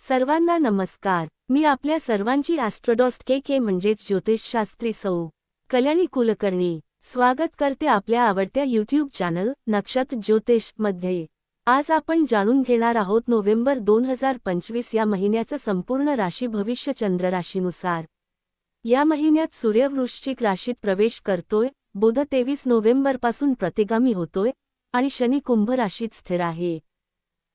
सर्वांना नमस्कार. मी आपल्या सर्वांची ॲस्ट्रोडॉस्ट के के म्हणजेच ज्योतिषशास्त्री सौ. कल्याणी कुलकर्णी. स्वागत करते आपल्या आवडत्या यूट्यूब चॅनल नक्षत ज्योतिषमध्ये. आज आपण जाणून घेणार आहोत नोव्हेंबर दोन हजार पंचवीस या महिन्याचं संपूर्ण राशी भविष्य चंद्र राशीनुसार या महिन्यात सूर्यवृश्चिक राशीत प्रवेश करतोय. बुध तेवीस नोव्हेंबरपासून प्रतिगामी होतोय आणि शनी कुंभ राशीत स्थिर आहे.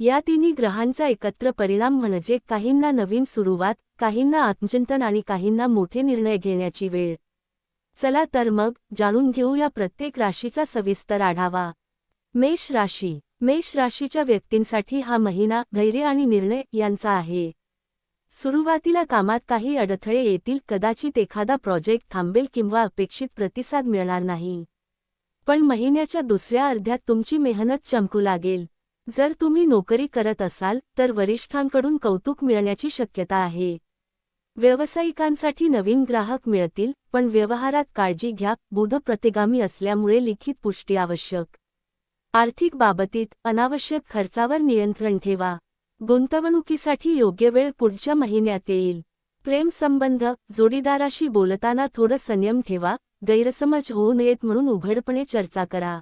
या तिन्ही ग्रहांचा एकत्र परिणाम म्हणजे काहींना नवीन सुरुवात काहींना आत्मचिंतन आणि काहींना मोठे निर्णय घेण्याची वेळ. चला तर मग जाणून घेऊ या प्रत्येक राशीचा सविस्तर आढावा. मेष राशी. मेष राशीच्या व्यक्तींसाठी हा महिना धैर्य आणि निर्णय यांचा आहे. सुरुवातीला कामात काही अडथळे येतील कदाचित एखादा प्रोजेक्ट थांबेल किंवा अपेक्षित प्रतिसाद मिळणार नाही. पण महिन्याच्या दुसऱ्या अर्ध्यात तुमची मेहनत चमकू लागेल. जर तुम्ही नोकरी करत असाल तर वरिष्ठांकडून कौतुक मिळण्याची शक्यता आहे. व्यावसायिकांसाठी नवीन ग्राहक मिळतील पण व्यवहारात काळजी घ्या बुध प्रतिगामी असल्यामुळे लिखित पुष्टी आवश्यक. आर्थिक बाबतीत अनावश्यक खर्चावर नियंत्रण ठेवा. गुंतवणुकीसाठी योग्य वेळ पुढच्या महिन्यात येईल. प्रेम संबंध जोडीदाराशी बोलताना थोडं संयम ठेवा गैरसमज होऊ नयेत म्हणून उघडपणे चर्चा करा.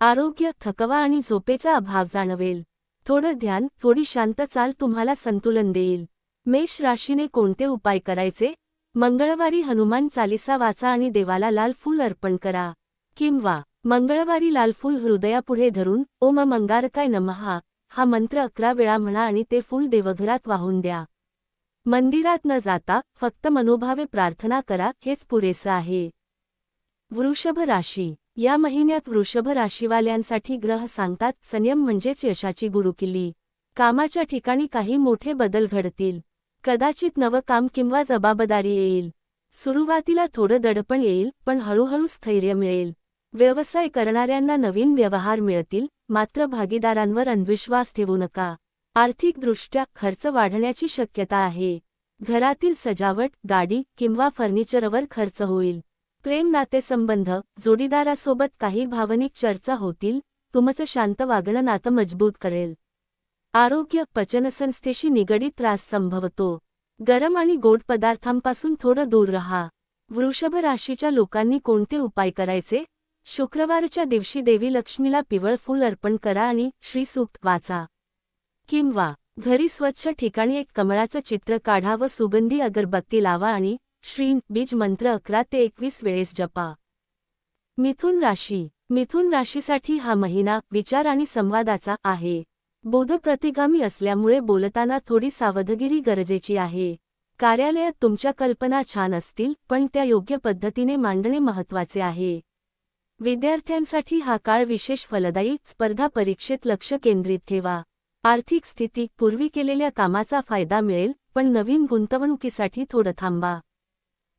आरोग्य थकवा आणि झोपेचा अभाव जाणवेल. थोडं ध्यान थोडी शांत चाल तुम्हाला संतुलन देईल. मेष राशीने कोणते उपाय करायचे? मंगळवारी हनुमान चालिसा वाचा आणि देवाला लाल फूल अर्पण करा. किंवा मंगळवारी लाल फूल हृदयापुढे धरून ओम मंगारकाय नमहा हा मंत्र अकरा वेळा म्हणा आणि ते फूल देवघरात वाहून द्या. मंदिरात न जाता फक्त मनोभावे प्रार्थना करा हेच पुरेसं आहे. वृषभ राशी या महिन्यात वृषभ राशीवाल्यांसाठी ग्रह सांगतात संयम म्हणजेच यशाची गुरुकिल्ली. कामाच्या ठिकाणी काही मोठे बदल घडतील. कदाचित नवं काम किंवा जबाबदारी येईल. सुरुवातीला थोडं दडपण येईल पण हळूहळू स्थैर्य मिळेल. व्यवसाय करणाऱ्यांना नवीन व्यवहार मिळतील मात्र भागीदारांवर अंधविश्वास ठेवू नका. आर्थिकदृष्ट्या खर्च वाढण्याची शक्यता आहे. घरातील सजावट गाडी किंवा फर्निचरवर खर्च होईल. प्रेम नातेसंबंध जोडीदारासोबत काही भावनिक चर्चा होतील तुमचं शांत वागणं नातं मजबूत करेल. आरोग्य पचनसंस्थेशी निगडीत त्रास संभवतो. गरम आणि गोड पदार्थांपासून थोडं दूर रहा. वृषभ राशीच्या लोकांनी कोणते उपाय करायचे? शुक्रवारच्या दिवशी देवी लक्ष्मीला पिवळ फूल अर्पण करा आणि श्रीसूक्त वाचा. किंवा घरी स्वच्छ ठिकाणी एक कमळाचं चित्र काढा व सुगंधी अगरबत्ती लावा आणि श्री बीज मंत्र अकरा ते एकवीस वेळेस जपा. मिथुन राशी. मिथुन राशीसाठी हा महिना विचार आणि संवादाचा आहे. बोध प्रतिगामी असल्यामुळे बोलताना थोडी सावधगिरी गरजेची आहे. कार्यालयात तुमच्या कल्पना छान असतील पण त्या योग्य पद्धतीने मांडणे महत्त्वाचे आहे. विद्यार्थ्यांसाठी हा काळ विशेष फलदायी स्पर्धा परीक्षेत लक्ष केंद्रित ठेवा. आर्थिक स्थिती पूर्वी केलेल्या कामाचा फायदा मिळेल पण नवीन गुंतवणुकीसाठी थोडं थांबा.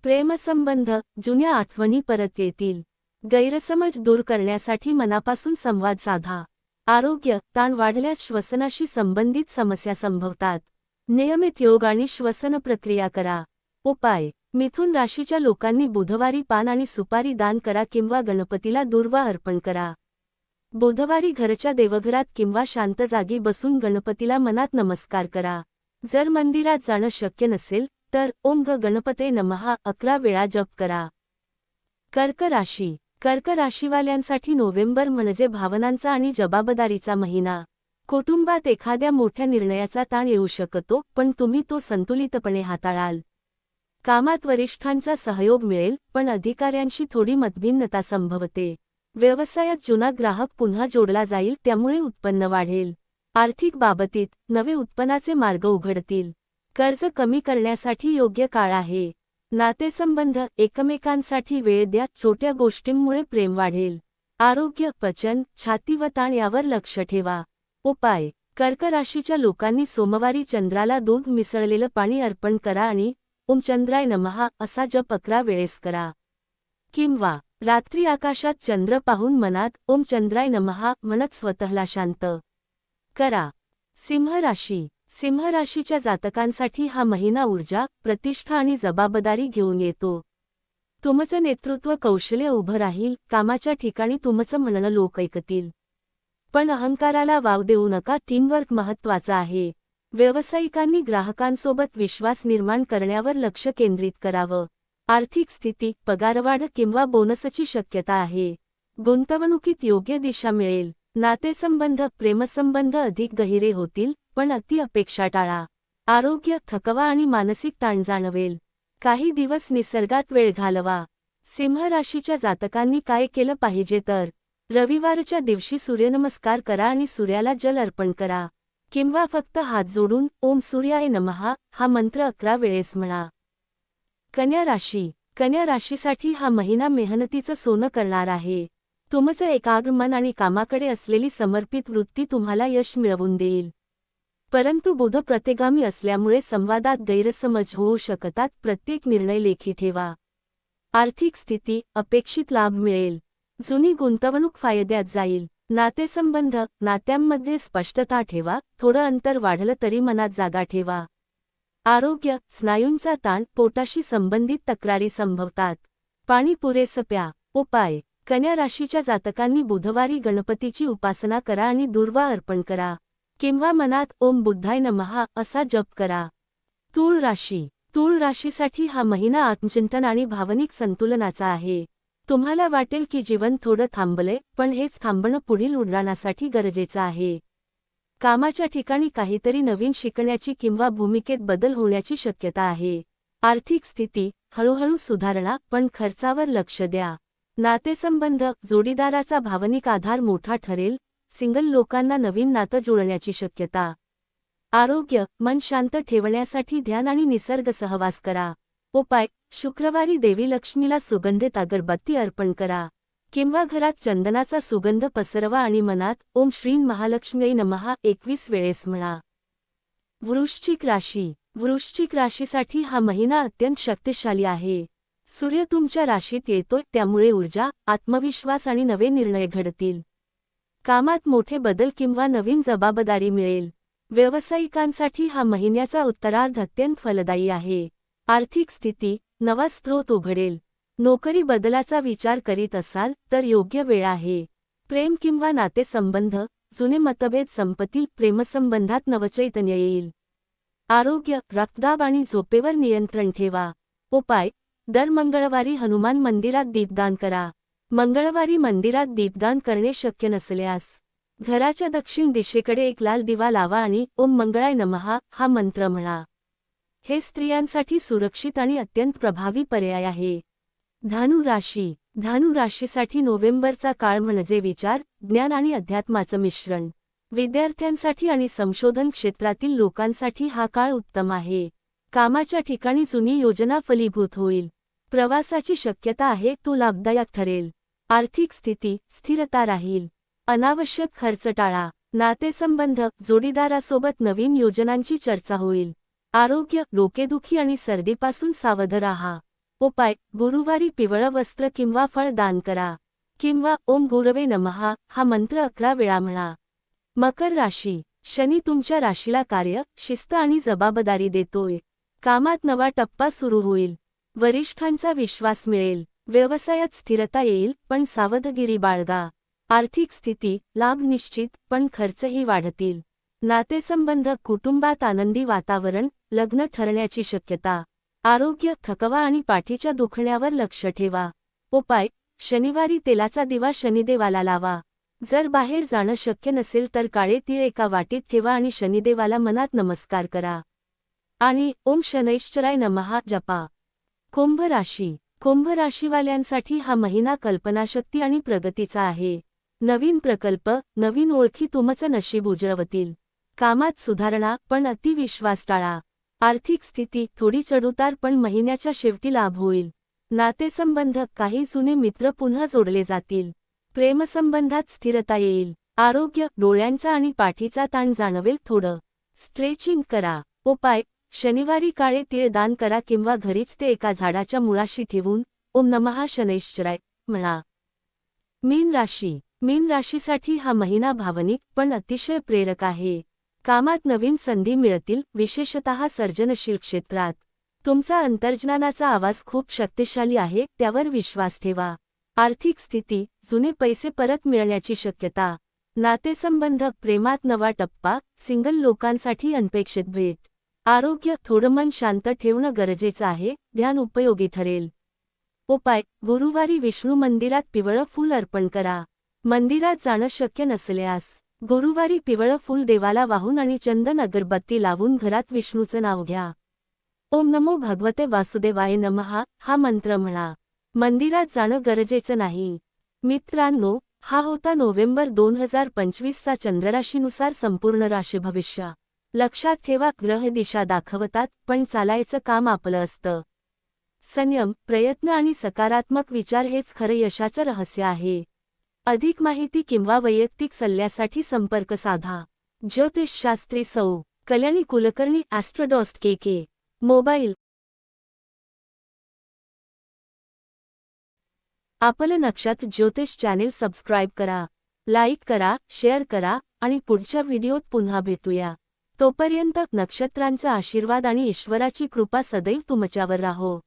प्रेमसंबंध जुन्या आठवणी परत येतील. गैरसमज दूर करण्यासाठी मनापासून संवाद साधा. आरोग्य ताण वाढल्यास श्वसनाशी संबंधित समस्या संभवतात. नियमित योग आणि श्वसन प्रक्रिया करा. उपाय मिथुन राशीच्या लोकांनी बुधवारी पान आणि सुपारी दान करा किंवा गणपतीला दुर्वा अर्पण करा. बुधवारी घरच्या देवघरात किंवा शांत जागी बसून गणपतीला मनात नमस्कार करा. जर मंदिरात जाणं शक्य नसेल तर ओम ग गणपते नमहा अकरा वेळा जप करा. कर्क राशी. कर्क राशीवाल्यांसाठी नोव्हेंबर म्हणजे भावनांचा आणि जबाबदारीचा महिना. कुटुंबात एखाद्या मोठ्या निर्णयाचा ताण येऊ शकतो पण तुम्ही तो संतुलितपणे हाताळाल. कामात वरिष्ठांचा सहयोग मिळेल पण अधिकाऱ्यांशी थोडी मतभिन्नता संभवते. व्यवसायात जुना ग्राहक पुन्हा जोडला जाईल त्यामुळे उत्पन्न वाढेल. आर्थिक बाबतीत नवे उत्पन्नाचे मार्ग उघडतील. कर्ज कमी करण्यासाठी योग्य काळ आहे. नातेसंबंध एकमेकांसाठी वेळ द्या छोट्या गोष्टींमुळे प्रेम वाढेल. आरोग्य पचन छाती व ताण यावर लक्ष ठेवा. उपाय. कर्क राशीच्या लोकांनी सोमवारी चंद्राला दूध मिसळलेलं पाणी अर्पण करा आणि ओम चंद्राय नमहा असा जप अकरा वेळेस करा. किंवा रात्री आकाशात चंद्र पाहून मनात ओम चंद्राय नमहा म्हणत स्वतःला शांत करा. सिंह राशी. सिंह राशीच्या जातकांसाठी हा महिना ऊर्जा प्रतिष्ठा आणि जबाबदारी घेऊन येतो. तुमचं नेतृत्व कौशल्य उभं राहील कामाच्या ठिकाणी तुमचं म्हणणं लोक ऐकतील. पण अहंकाराला वाव देऊ नका टीमवर्क महत्त्वाचा आहे. व्यावसायिकांनी ग्राहकांसोबत विश्वास निर्माण करण्यावर लक्ष केंद्रित करावं. आर्थिक स्थिती पगारवाढ किंवा बोनसची शक्यता आहे. गुंतवणुकीत योग्य दिशा मिळेल. नातेसंबंध प्रेमसंबंध अधिक गहिरे होतील. पण अति अपेक्षा टाळा. आरोग्य थकवा आणि मानसिक ताण जाणवेल. काही दिवस निसर्गात वेळ घालवा. सिंह राशीच्या जातकांनी काय केलं पाहिजे तर रविवारच्या दिवशी सूर्यनमस्कार करा आणि सूर्याला जल अर्पण करा. किंवा फक्त हात जोडून ओम सूर्याय नमहा हा मंत्र अकरा वेळेस म्हणा. कन्या राशी. कन्या राशीसाठी हा महिना मेहनतीचं सोनं करणार आहे. तुमचं एकाग्र मन आणि कामाकडे असलेली समर्पित वृत्ती तुम्हाला यश मिळवून देईल. परंतु बुध प्रतिगामी असल्यामुळे संवादात गैरसमज होऊ शकतात. प्रत्येक निर्णय लेखी ठेवा. आर्थिक स्थिती अपेक्षित लाभ मिळेल. जुनी गुंतवणूक फायद्यात जाईल. नातेसंबंध नात्यांमध्ये स्पष्टता ठेवा. थोडं अंतर वाढलं तरी मनात जागा ठेवा. आरोग्य स्नायूंचा ताण पोटाशी संबंधित तक्रारी संभवतात. पाणी पुरेसं प्या. उपाय. कन्या राशीच्या जातकांनी बुधवारी गणपतीची उपासना करा आणि दुर्वा अर्पण करा. किंवा मनात ओम बुद्धाय नमहा असा जप करा. तूळ राशी. तूळ राशीसाठी हा महिना आत्मचिंतन आणि भावनिक संतुलनाचा आहे. तुम्हाला वाटेल की जीवन थोडं थांबले पण हेच थांबणं पुढील उड्डाणासाठी गरजेचं आहे. कामाच्या ठिकाणी काहीतरी नवीन शिकण्याची किंवा भूमिकेत बदल होण्याची शक्यता आहे. आर्थिक स्थिती हळूहळू सुधारणा पण खर्चावर लक्ष द्या. नातेसंबंध जोडीदाराचा भावनिक आधार मोठा ठरेल सिंगल लोकांना नवीन नातं जुळण्याची शक्यता. आरोग्य मन शांत ठेवण्यासाठी ध्यान आणि निसर्ग सहवास करा. उपाय शुक्रवारी देवी लक्ष्मीला सुगंधित अगरबत्ती अर्पण करा. किंवा घरात चंदनाचा सुगंध पसरवा आणि मनात ओम श्री महालक्ष्मी नमहा एकवीस वेळेस म्हणा. वृश्चिक राशी वृश्चिक राशीसाठी हा महिना अत्यंत शक्तिशाली आहे. सूर्य तुमच्या राशीत येतोय त्यामुळे ऊर्जा आत्मविश्वास आणि नवे निर्णय घडतील. कामात मोठे बदल किंवा नवीन जबाबदारी मिळेल. व्यावसायिकांसाठी हा महिन्याचा उत्तरार्ध अत्यंत फलदायी आहे. आर्थिक स्थिती नवा स्रोत उघडेल. नोकरी बदलाचा विचार करीत असाल तर योग्य वेळ आहे. प्रेम किंवा नातेसंबंध जुने मतभेद संपतील प्रेमसंबंधात नवचैतन्य येईल. आरोग्य रक्तदाब आणि झोपेवर नियंत्रण ठेवा. उपाय दर मंगळवारी हनुमान मंदिरात दीपदान करा. मंगळवारी मंदिरात दीपदान करणे शक्य नसल्यास घराच्या दक्षिण दिशेकडे एक लाल दिवा लावा आणि ओम मंगळाय नमहा हा मंत्र म्हणा. हे स्त्रियांसाठी सुरक्षित आणि अत्यंत प्रभावी पर्याय आहे. धानु राशी धानु राशीसाठी नोव्हेंबरचा काळ म्हणजे विचार ज्ञान आणि अध्यात्माचं मिश्रण. विद्यार्थ्यांसाठी आणि संशोधन क्षेत्रातील लोकांसाठी हा काळ उत्तम आहे. कामाच्या ठिकाणी जुनी योजना फलीभूत होईल. प्रवासाची शक्यता आहे तो लाभदायक ठरेल. आर्थिक स्थिती स्थिरता राहील. अनावश्यक खर्च टाळा. नातेसंबंध जोडीदारासोबत नवीन योजनांची चर्चा होईल. आरोग्य डोकेदुखी आणि सर्दीपासून सावध राहा. उपाय गुरुवारी पिवळं वस्त्र किंवा फळ दान करा. किंवा ओम गुरवे नमहा हा मंत्र अकरा वेळा म्हणा. मकर राशी. शनी तुमच्या राशीला कार्य शिस्त आणि जबाबदारी देतोय. कामात नवा टप्पा सुरू होईल. वरिष्ठांचा विश्वास मिळेल. व्यवसायात स्थिरता येईल पण सावधगिरी बाळगा. आर्थिक स्थिती लाभ निश्चित पण खर्चही वाढतील. नातेसंबंध कुटुंबात आनंदी वातावरण लग्न ठरण्याची शक्यता. आरोग्य थकवा आणि पाठीच्या दुखण्यावर लक्ष ठेवा. उपाय शनिवारी तेलाचा दिवा शनिदेवाला लावा. जर बाहेर जाणं शक्य नसेल तर काळे तीळ एका वाटीत ठेवा आणि शनिदेवाला मनात नमस्कार करा. आणि ओम शनैश्चराय नमहा जपा. कुंभ राशी कुंभ राशीवाल्यांसाठी हा महिना कल्पनाशक्ती आणि प्रगतीचा आहे. नवीन प्रकल्प नवीन ओळखी तुमचं नशीब उजळवतील. कामात सुधारणा पण अतिविश्वास टाळा आर्थिक स्थिती थोडी चढउतार पण महिन्याच्या शेवटी लाभ होईल. नातेसंबंध काही जुने मित्र पुन्हा जोडले जातील. प्रेमसंबंधात स्थिरता येईल. आरोग्य डोळ्यांचा आणि पाठीचा ताण जाणवेल थोडं. स्ट्रेचिंग करा. उपाय शनिवारी काळे तीळ दान करा किंवा घरीच ते एका झाडाच्या मुळाशी ठेवून ओम नमहा शनैश्चराय म्हणा. मीन राशी. मीन राशीसाठी हा महिना भावनिक पण अतिशय प्रेरक आहे. कामात नवीन संधी मिळतील विशेषतः सर्जनशील क्षेत्रात. तुमचा अंतर्ज्ञानाचा आवाज खूप शक्तिशाली आहे त्यावर विश्वास ठेवा. आर्थिक स्थिती जुने पैसे परत मिळण्याची शक्यता. नातेसंबंध प्रेमात नवा टप्पा सिंगल लोकांसाठी अनपेक्षित भेट. आरोग्य थोडं मन शांत ठेवणं गरजेचं आहे ध्यान उपयोगी ठरेल. उपाय गुरुवारी विष्णू मंदिरात पिवळं फूल अर्पण करा. मंदिरात जाणं शक्य नसल्यास गुरुवारी पिवळं फूल देवाला वाहून आणि चंदन अगरबत्ती लावून घरात विष्णूचं नाव घ्या. ओम नमो भगवते वासुदेवाय नमहा हा मंत्र म्हणा. मंदिरात जाणं गरजेचं नाही. मित्रांनो हा होता नोव्हेंबर दोन हजार पंचवीसचा चंद्रराशीनुसार संपूर्ण राशी भविष्य. लक्षात ठेवा ग्रह दिशा दाखवतात पण चालायचं काम आपलं असतं. संयम प्रयत्न आणि सकारात्मक विचार हेच खरं यशाचं रहस्य आहे. अधिक माहिती किंवा वैयक्तिक सल्ल्यासाठी संपर्क साधा. ज्योतिषशास्त्री सौ. Kalyani Kulkarni ॲस्ट्रोडॉस्ट K K. Mobile. आपलं नक्षात ज्योतिष चॅनेल सबस्क्राईब करा लाईक करा शेअर करा आणि पुढच्या व्हिडिओत पुन्हा भेटूया. तोपर्यंत नक्षत्रांचा आशीर्वाद आणि ईश्वराची कृपा सदैव तुमच्यावर राहो.